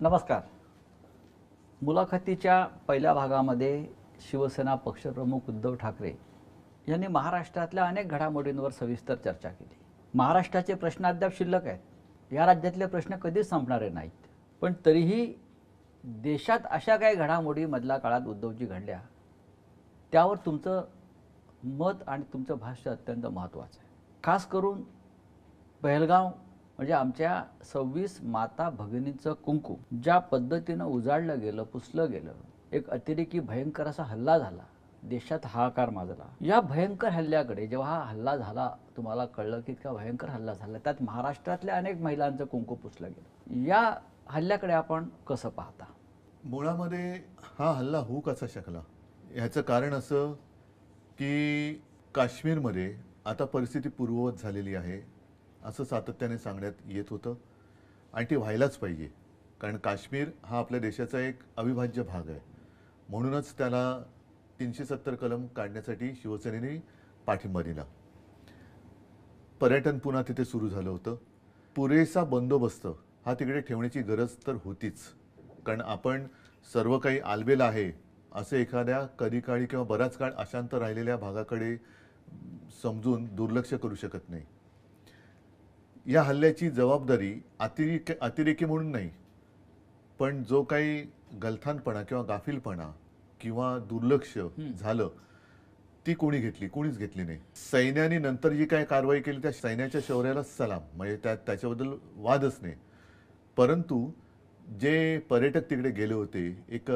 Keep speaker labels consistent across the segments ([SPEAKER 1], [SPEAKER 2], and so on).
[SPEAKER 1] नमस्कार. मुलाखतीच्या पहिल्या भागामध्ये शिवसेना पक्षप्रमुख उद्धव ठाकरे यांनी महाराष्ट्रातल्या अनेक घडामोडींवर सविस्तर चर्चा केली. महाराष्ट्राचे प्रश्न अद्याप शिल्लक आहेत. या राज्यातले प्रश्न कधीच संपणारे नाहीत. पण तरीही देशात अशा काही घडामोडी मधल्या काळात उद्धवजी घडल्या त्यावर तुमचं मत आणि तुमचं भाष्य अत्यंत महत्त्वाचं आहे. खास करून पहलगाव म्हणजे आमच्या सव्वीस माता भगिनींचं कुंकू ज्या पद्धतीनं उजाडलं गेलं पुसलं गेलं एक अतिरेकी भयंकर असा हल्ला झाला. देशात हाहाकार माजला. या भयंकर हल्ल्याकडे जेव्हा हा हल्ला झाला तुम्हाला कळलं की इतका भयंकर हल्ला झाला. त्यात महाराष्ट्रातल्या अनेक महिलांचं कुंकू पुसलं गेलं. या हल्ल्याकडे आपण कसं पाहता?
[SPEAKER 2] मुळामध्ये हा हल्ला होऊ कसा शकला? ह्याचं कारण असं की काश्मीरमध्ये आता परिस्थिती पूर्ववत झालेली आहे. असं सातत्याने सांगण्यात येत होतं. आणि ती व्हायलाच पाहिजे. कारण काश्मीर हा आपल्या देशाचा एक अविभाज्य भाग आहे. म्हणूनच त्याला तीनशे सत्तर कलम काढण्यासाठी शिवसेनेने पाठिंबा दिला. पर्यटन पुन्हा तिथे सुरू झालं होतं. पुरेसा बंदोबस्त हा तिकडे ठेवण्याची गरज तर होतीच. कारण आपण सर्व काही आलबेल आहे असं एखाद्या कधी काळी किंवा बराच काळ अशांत राहिलेल्या भागाकडे समजून दुर्लक्ष करू शकत नाही. या हल्ल्याची जबाबदारी अतिरेकी अतिरेकी म्हणून नाही पण जो काही गलथानपणा किंवा गाफीलपणा किंवा दुर्लक्ष झालं ती कोणी घेतली कोणीच घेतली नाही. सैन्याने नंतर जी काय कारवाई केली त्या सैन्याच्या शौर्याला सलाम. म्हणजे त्या त्याच्याबद्दल वादच नाही. परंतु जे पर्यटक तिकडे गेले होते एक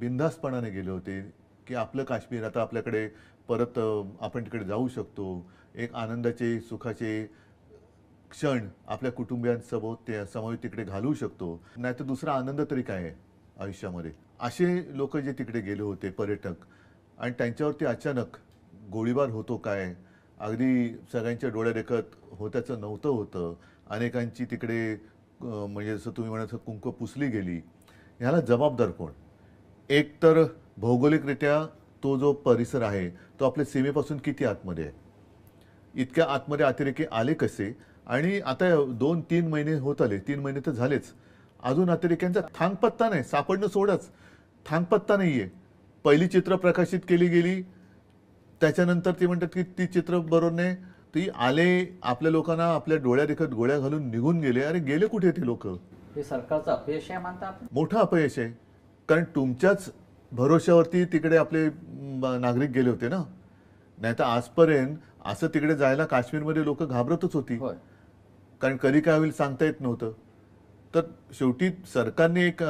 [SPEAKER 2] बिनधास्तपणाने गेले होते की आपलं काश्मीर आता आपल्याकडे परत आपण तिकडे जाऊ शकतो एक आनंदाचे सुखाचे क्षण आपल्या कुटुंबियांसोबत ते समावेश तिकडे घालवू शकतो. नाही तर दुसरा आनंद तरी काय आहे आयुष्यामध्ये? असे लोक जे तिकडे गेले होते पर्यटक आणि त्यांच्यावरती अचानक गोळीबार होतो काय? अगदी सगळ्यांच्या डोळ्यादेखत होत्याचं नव्हतं होतं. अनेकांची तिकडे म्हणजे जसं तुम्ही म्हणायचं कुंकू पुसली गेली. ह्याला जबाबदार कोण? एक तर भौगोलिकरित्या तो जो परिसर आहे तो आपल्या सीमेपासून किती आतमध्ये आहे? इतक्या आतमध्ये अतिरेकी आले कसे? आणि आता दोन तीन महिने होत आले. तीन महिने तर झालेच. अजून अतिरेक्यांचा थांगपत्ता नाही. सापडणं सोडच. थांगपत्ता नाहीये. पहिली चित्र प्रकाशित केली गेली. त्याच्यानंतर ती म्हणतात की ती चित्र बरोबर नाही. ती आले आपल्या लोकांना आपल्या डोळ्या देखत गोळ्या घालून निघून गेले. अरे गेले कुठे ते लोक?
[SPEAKER 1] हे सरकारचं अपयश आहे मानता आपण?
[SPEAKER 2] मोठं अपयश आहे. कारण तुमच्याच भरोश्यावरती तिकडे आपले नागरिक गेले होते ना? नाही तर आजपर्यंत असं तिकडे जायला काश्मीरमध्ये लोक घाबरतच होती. कारण कधी काय होईल सांगता येत नव्हतं. तर शेवटी सरकारने एक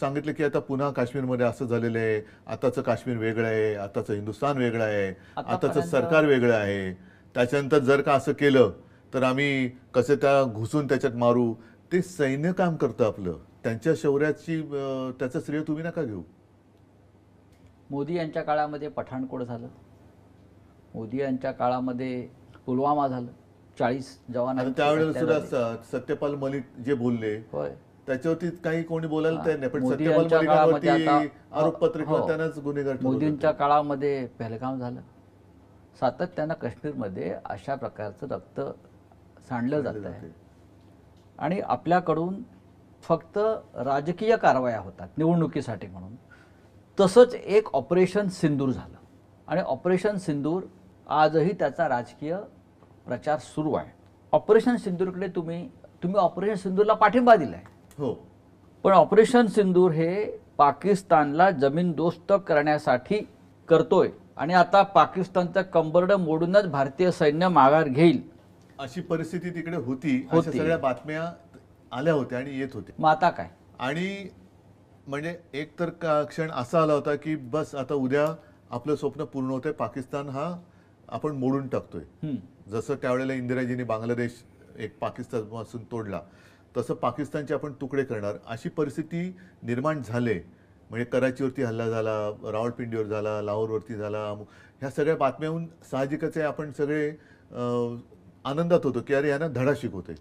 [SPEAKER 2] सांगितलं की आता पुन्हा काश्मीरमध्ये असं झालेलं आहे आताचं काश्मीर वेगळं आहे आताचं हिंदुस्थान वेगळं आहे आताचं सरकार वेगळं आहे. त्याच्यानंतर जर का असं केलं तर आम्ही कसे त्या घुसून त्याच्यात मारू? ते सैन्य काम करतं आपलं. त्यांच्या शौर्याची त्याचं श्रेय तुम्ही नका घेऊ.
[SPEAKER 1] मोदी यांच्या काळामध्ये पठाणकोट झालं. मोदी यांच्या काळामध्ये पुलवामा झालं. चाळीस
[SPEAKER 2] आता
[SPEAKER 1] जवानांची
[SPEAKER 2] त्यावेळेला सत्यपाल मलिक जे बोलले
[SPEAKER 1] होय.
[SPEAKER 2] त्याच्यावरती काही कोणी बोलायला तयार नाही पण सत्यपाल मलिकांवरती आरोपपत्र
[SPEAKER 1] हो.
[SPEAKER 2] त्यांनाच गुन्हेगार
[SPEAKER 1] मोदींच्या काळामध्ये पहलगाम झालं. सातत्यानं काश्मीरमध्ये अशा प्रकारचं रक्त सांडलं जात आहे आणि आपल्याकडून फक्त राजकीय कारवाया होतात निवडणुकीसाठी म्हणून. तसंच एक ऑपरेशन सिंदूर झालं. आणि ऑपरेशन सिंदूर आजही त्याचा राजकीय प्रचार सुरू आहे. ऑपरेशन सिंदूरकडे तुम्ही तुम्ही ऑपरेशन सिंदूरला पाठिंबा दिलाय.
[SPEAKER 2] हो.
[SPEAKER 1] पण ऑपरेशन सिंदूर हे पाकिस्तानला जमीनदोस्त करण्यासाठी करतोय. आणि आता पाकिस्तानचं कंबरड मोडूनच भारतीय सैन्य माघार घेईल.
[SPEAKER 2] अशी परिस्थिती तिकडे होती.
[SPEAKER 1] होती.
[SPEAKER 2] सगळ्या बातम्या आल्या होत्या आणि येत होत्या.
[SPEAKER 1] मग आता काय?
[SPEAKER 2] आणि म्हणजे एक तर क्षण असा आला होता की बस आता उद्या आपलं स्वप्न पूर्ण होतंय. पाकिस्तान हा आपण मोडून टाकतोय. जसं त्यावेळेला इंदिराजींनी बांगलादेश एक पाकिस्तानपासून तोडला तसं पाकिस्तानचे आपण तुकडे करणार. अशी परिस्थिती निर्माण झाले म्हणजे कराचीवरती हल्ला झाला रावळपिंडीवर झाला लाहोरवरती झाला ह्या सगळ्या बातम्याहून साहजिकच आहे आपण सगळे आनंदात होतो की अरे यांना धडा शिकवतोय.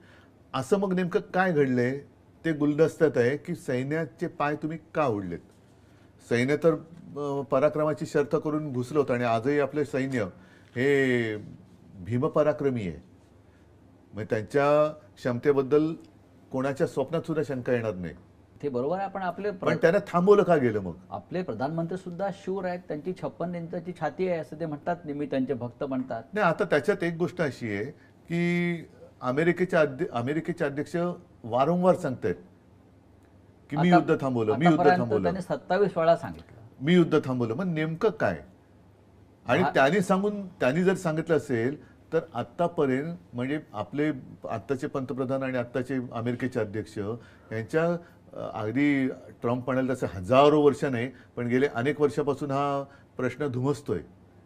[SPEAKER 2] असं मग नेमकं काय घडलंय? ते गुलदस्त्यात आहे की सैन्याचे पाय तुम्ही का ओढलेत सैन्य तर पराक्रमाची शर्थ करून घुसलं होतं आणि आजही आपले सैन्य हे भीमपराक्रमी आहे. म्हणजे त्यांच्या क्षमतेबद्दल कोणाच्या स्वप्नात सुद्धा शंका येणार नाही.
[SPEAKER 1] ते बरोबर आहे पण आपले
[SPEAKER 2] पण त्याने थांबवलं का गेलं मग?
[SPEAKER 1] आपले प्रधानमंत्री सुद्धा शूर आहेत त्यांची छप्पन इंचाची छाती आहे असं ते म्हणतात नेहमी त्यांचे भक्त म्हणतात.
[SPEAKER 2] नाही आता त्याच्यात एक गोष्ट अशी आहे की अमेरिकेचे अध्य अमेरिकेचे अध्यक्ष वारंवार सांगतायत की मी युद्ध थांबवलं मी युद्ध थांबवलं.
[SPEAKER 1] त्यांनी सत्तावीस वेळा सांगितलं.
[SPEAKER 2] मी युद्ध थांबवलं. मग नेमकं काय? आणि त्यांनी सांगून त्यांनी जर सांगितलं असेल तर आतापर्यंत म्हणजे आपले आत्ताचे पंतप्रधान आणि आत्ताचे अमेरिकेचे अध्यक्ष यांच्या अगदी ट्रम्प म्हणाल तसं हजारो वर्ष नाही पण गेले अनेक वर्षापासून हा प्रश्न धुमसतोय.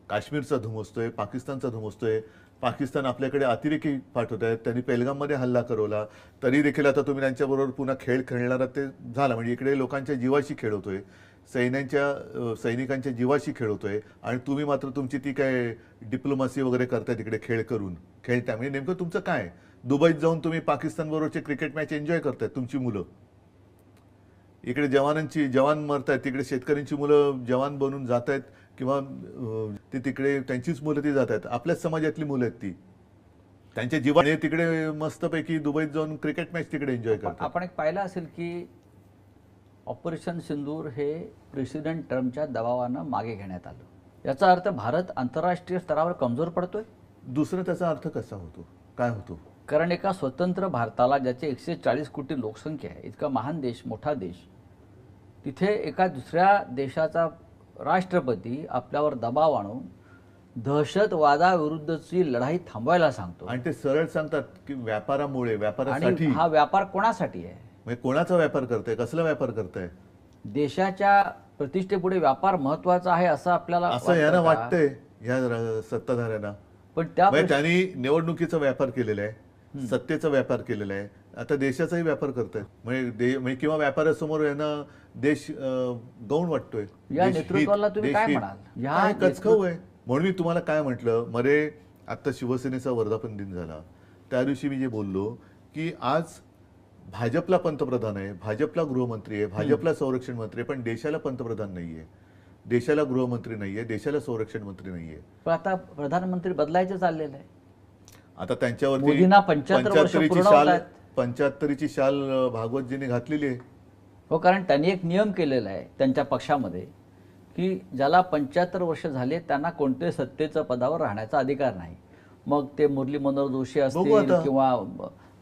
[SPEAKER 2] काश्मीरचा धुमसतोय पाकिस्तानचा धुमसतोय. पाकिस्तान आपल्याकडे अतिरेकी पाठवत आहेत. त्यांनी पेलगाममध्ये हल्ला करवला. तरी देखील आता तुम्ही त्यांच्याबरोबर पुन्हा खेळ खेळणारा ते झाला. म्हणजे इकडे लोकांच्या जीवाशी खेळवतोय सैन्यांच्या सैनिकांच्या जीवाशी खेळवतोय आणि तुम्ही मात्र तुमची ती काय डिप्लोमसी वगैरे करताय तिकडे खेळ करून खेळताय. म्हणजे नेमकं तुमचं काय? दुबईत जाऊन तुम्ही पाकिस्तान बरोबरचे क्रिकेट मॅच एन्जॉय करताय तुमची मुलं. इकडे जवानांची जवान मरतायत तिकडे शेतकऱ्यांची मुलं जवान बनून जात आहेत किंवा ते तिकडे त्यांचीच मुलं ती जात आहेत आपल्याच समाजातली मुलं आहेत ती. त्यांच्या जीवाने तिकडे मस्तपैकी दुबईत जाऊन क्रिकेट मॅच तिकडे एन्जॉय करतात.
[SPEAKER 1] आपण एक पाहिलं असेल की ऑपरेशन सिंदूर हे प्रेसिडेंट ट्रम्पच्या दबावानं मागे घेण्यात आलं. याचा अर्थ भारत आंतरराष्ट्रीय स्तरावर कमजोर पडतोय?
[SPEAKER 2] दुसरं त्याचा अर्थ कसा होतो? काय होतो?
[SPEAKER 1] कारण एका स्वतंत्र भारताला ज्याचे एकशे चाळीस कोटी लोकसंख्या आहे इतका महान देश मोठा देश तिथे एका दुसऱ्या देशाचा राष्ट्रपती आपल्यावर दबाव आणून दहशतवादाविरुद्धची लढाई थांबवायला सांगतो.
[SPEAKER 2] आणि ते सरळ सांगतात की व्यापारामुळे व्यापारासाठी.
[SPEAKER 1] आणि हा व्यापार कोणासाठी आहे?
[SPEAKER 2] म्हणजे कोणाचा व्यापार करताय? कसला व्यापार करताय?
[SPEAKER 1] देशाच्या प्रतिष्ठेपुढे व्यापार महत्त्वाचा आहे असं आपल्याला
[SPEAKER 2] असं यांना? वाटतंय या सत्ताधाऱ्यांना.
[SPEAKER 1] पण त्या
[SPEAKER 2] म्हणजे त्यांनी निवडणुकीचा व्यापार केलेला आहे. सत्तेचा व्यापार केलेला आहे. आता देशाचाही व्यापार करतायत म्हणजे म्हणजे किंवा व्यापारासमोर यांना देश गौण वाटतोय.
[SPEAKER 1] या नेतृत्वाला तुम्ही काय. म्हणाल? या नेतृत्व-
[SPEAKER 2] आहे? म्हणून मी तुम्हाला काय म्हटलं? मध्ये आता शिवसेनेचा वर्धापन दिन झाला. त्या दिवशी मी जे बोललो की आज भाजपला पंतप्रधान आहे भाजपला गृहमंत्री आहे भाजपला संरक्षण मंत्री आहे पण देशाला पंतप्रधान नाहीये. देशाला गृहमंत्री नाहीये देशाला संरक्षण मंत्री नाहीये.
[SPEAKER 1] पण आता प्रधानमंत्री बदलायचं चाललेलं आहे.
[SPEAKER 2] आता त्यांच्यावरती
[SPEAKER 1] मोदींना 75 वर्ष
[SPEAKER 2] 75 ची
[SPEAKER 1] पूर्ण
[SPEAKER 2] शाल
[SPEAKER 1] आहेत.
[SPEAKER 2] पंच्याहत्तरीची शाल अं, भागवतजींनी घातलेली आहे.
[SPEAKER 1] हो कारण त्यांनी एक नियम केलेला आहे त्यांच्या पक्षामध्ये की ज्याला पंच्याहत्तर वर्ष झाले त्यांना कोणत्याही सत्तेचं पदावर राहण्याचा अधिकार नाही. मग ते मुरली मनोहर जोशी
[SPEAKER 2] बघू
[SPEAKER 1] असतील
[SPEAKER 2] आता.
[SPEAKER 1] किंवा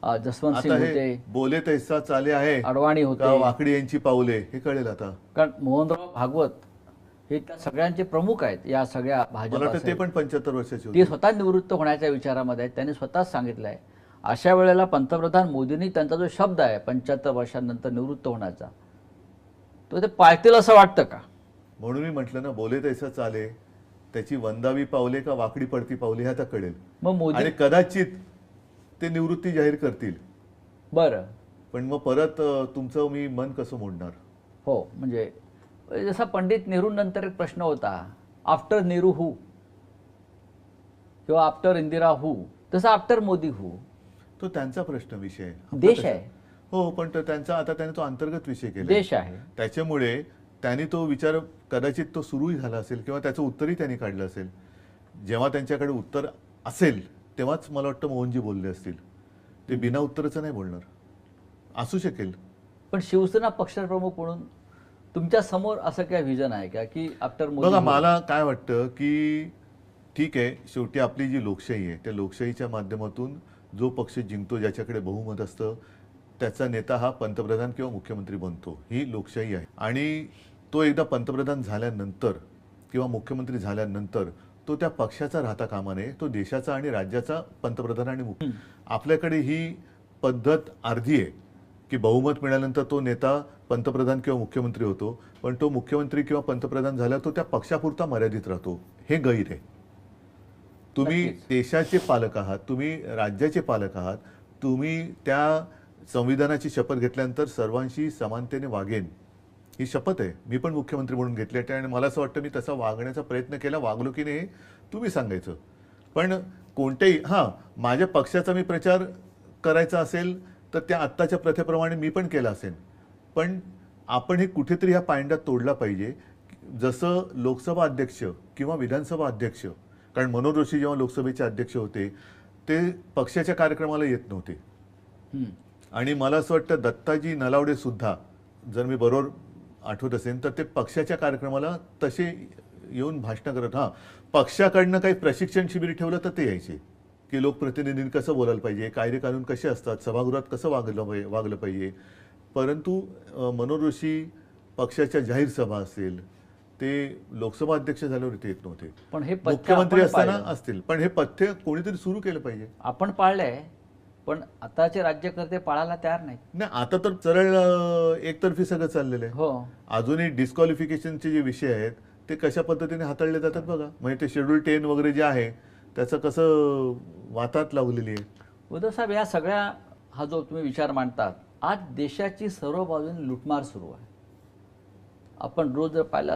[SPEAKER 1] जसवंत सिंग होते.
[SPEAKER 2] बोले तैसा चाले आहे.
[SPEAKER 1] अडवाणी होते.
[SPEAKER 2] वाकडी यांची पावले हे कळेल आता.
[SPEAKER 1] कारण मोहनराव भागवत हे त्या सगळ्यांचे प्रमुख आहेत या सगळ्या भाजप
[SPEAKER 2] ते. पण पंच्याहत्तर वर्षाचे
[SPEAKER 1] ते स्वतः निवृत्त होण्याच्या विचारामध्ये आहेत. त्यांनी स्वतःच सांगितलं आहे अशा वेळेला पंतप्रधान मोदींनी त्यांचा जो शब्द आहे पंच्याहत्तर वर्षांनंतर निवृत्त होण्याचा तो ते पाळतील असं वाटतं का?
[SPEAKER 2] म्हणून मी म्हटलं ना बोले तैसा चाले. त्याची वंदावी पावले का वाकडी पडती पावले हे आता कळेल.
[SPEAKER 1] मग मोदी
[SPEAKER 2] कदाचित ते निवृत्ती जाहीर करतील.
[SPEAKER 1] बरं.
[SPEAKER 2] पण मग परत तुमचं मी मन कसं मोडणार?
[SPEAKER 1] हो म्हणजे जसा पंडित नेहरूंनंतर एक प्रश्न होता आफ्टर नेहरू हू किंवा आफ्टर इंदिरा हू तसा आफ्टर मोदी हू
[SPEAKER 2] तो त्यांचा प्रश्न विषय
[SPEAKER 1] देश आहे.
[SPEAKER 2] हो पण त्यांचा आता त्याने तो अंतर्गत विषय केला
[SPEAKER 1] देश आहे.
[SPEAKER 2] त्याच्यामुळे त्यांनी तो विचार कदाचित तो सुरूही झाला असेल किंवा त्याचं उत्तरही त्यांनी काढलं असेल. जेव्हा त्यांच्याकडे उत्तर असेल तेव्हाच मला वाटतं मोहनजी बोलले असतील. ते बिना उत्तराचं नाही बोलणार. असू शकेल.
[SPEAKER 1] पण शिवसेना पक्षप्रमुख म्हणून तुमच्यासमोर असं काय व्हिजन आहे का? की आफ्टर
[SPEAKER 2] बघा? मला काय वाटतं की ठीक आहे शेवटी आपली जी लोकशाही आहे त्या लोकशाहीच्या माध्यमातून जो पक्ष जिंकतो ज्याच्याकडे बहुमत असतं त्याचा नेता हा पंतप्रधान किंवा मुख्यमंत्री बनतो. ही लोकशाही आहे. आणि तो एकदा पंतप्रधान झाल्यानंतर किंवा मुख्यमंत्री झाल्यानंतर तो त्या पक्षाचा राहता कामा नये तो देशाचा आणि राज्याचा पंतप्रधान आणि मुख्य. आपल्याकडे ही पद्धत अर्धी आहे की बहुमत मिळाल्यानंतर तो नेता पंतप्रधान किंवा मुख्यमंत्री होतो पण तो मुख्यमंत्री किंवा पंतप्रधान झाला तो त्या पक्षापुरता मर्यादित राहतो. हे गैर आहे. तुम्ही. देशाचे पालक आहात तुम्ही राज्याचे पालक आहात तुम्ही त्या संविधानाची शपथ घेतल्यानंतर सर्वांशी समानतेने वागेन ही शपथ आहे. मी पण मुख्यमंत्री म्हणून घेतली आहे. आणि मला असं वाटतं मी तसा वागण्याचा प्रयत्न केला वागलो की नाही हे तुम्ही सांगायचं. पण कोणत्याही हां माझ्या पक्षाचा मी प्रचार करायचा असेल तर त्या आत्ताच्या प्रथेप्रमाणे मी पण केला असेल. पण आपण हे कुठेतरी ह्या पायंड्यात तोडला पाहिजे. जसं लोकसभा अध्यक्ष किंवा विधानसभा अध्यक्ष कारण मनोहर जोशी जेव्हा लोकसभेचे अध्यक्ष होते ते पक्षाच्या कार्यक्रमाला येत नव्हते. आणि मला असं वाटतं दत्ताजी नलावडे सुद्धा जर मी बरोबर आठवत असेल तर ते पक्षाच्या कार्यक्रमाला तसे येऊन भाषणं करत हां. पक्षाकडनं काही प्रशिक्षण शिबिर ठेवलं तर ते यायचे. की लोकप्रतिनिधींनी कसं बोलायला पाहिजे कायदे कानून कसे असतात सभागृहात कसं वागलं पाहिजे वागलं पाहिजे. परंतु जोशी पक्षाच्या जाहीर सभा असेल ते लोकसभा अध्यक्ष झाल्यावर इथे येत नव्हते.
[SPEAKER 1] पण हे
[SPEAKER 2] मुख्यमंत्री असताना. असतील पण हे पथ्य कोणीतरी सुरू केलं पाहिजे.
[SPEAKER 1] आपण पाळलंय पण आताचे राज्यकर्ते पाळायला तयार
[SPEAKER 2] नाही आता तर सरळ एकतर्फी सगळं चाललेलं आहे.
[SPEAKER 1] हो.
[SPEAKER 2] अजूनही डिस्क्वालिफिकेशनचे जे विषय आहेत ते कशा पद्धतीने हाताळले जातात बघा. म्हणजे ते शेड्यूल टेन वगैरे जे आहे त्याचं कसं वातात लावलेली आहे?
[SPEAKER 1] उद्धव साहेब या सगळ्या हा जो तुम्ही विचार मांडतात आज देशाची सर्व बाजूने लुटमार सुरू आहे. आपण रोज जर पाहिलं